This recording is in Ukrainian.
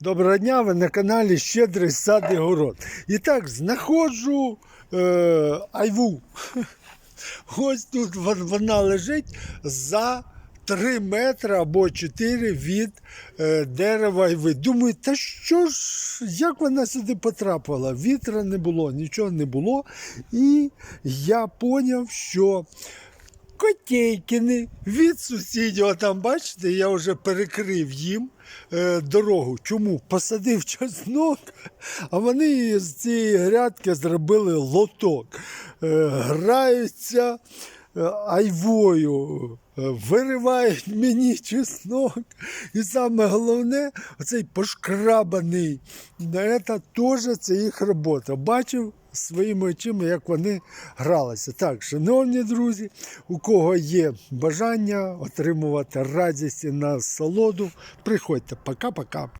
Доброго дня, ви на каналі Щедрий сад і город. І так, знаходжу е, айву. Ось тут вона лежить за 3 метри або 4 від е, дерева айви. Думаю, та що ж, як вона сюди потрапила? Вітра не було, нічого не було. І я поняв, що Котейкини від сусідів, там бачите, я вже перекрив їм е, дорогу. Чому? Посадив чеснок, а вони з цієї грядки зробили лоток. Е, граються е, айвою, е, виривають мені чеснок. І саме головне, оцей пошкрабаний. Це теж це їх робота. Бачив своїми очима, як вони гралися. Так, шановні друзі, у кого є бажання отримувати радість і насолоду, приходьте. Пока-пока.